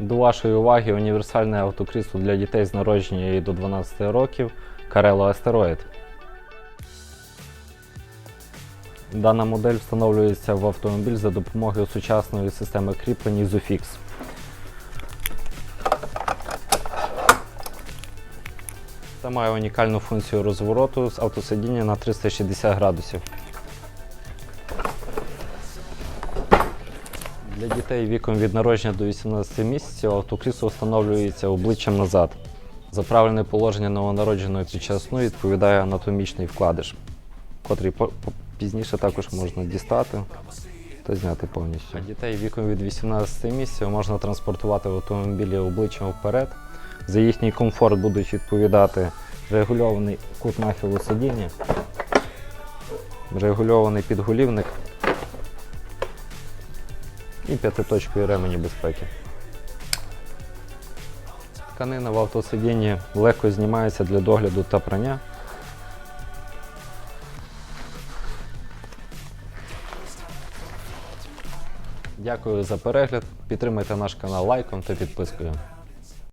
До вашої уваги універсальне автокрісло для дітей з народження і до 12 років Carello Asteroid. Дана модель встановлюється в автомобіль за допомогою сучасної системи кріплень Isofix. Та має унікальну функцію розвороту з автосидіння на 360 градусів. Для дітей віком від народження до 18 місяців автокрісло встановлюється обличчям назад. За правильне положення новонародженої під час сну відповідає анатомічний вкладиш, котрий пізніше також можна дістати та зняти повністю. Дітей віком від 18 місяців можна транспортувати в автомобілі обличчям вперед. За їхній комфорт будуть відповідати регульований кут нахилу сидіння, регульований підголівник і п'ятиточкою ремені безпеки. Тканина в автосидінні легко знімається для догляду та прання. Дякую за перегляд. Підтримайте наш канал лайком та підпискою.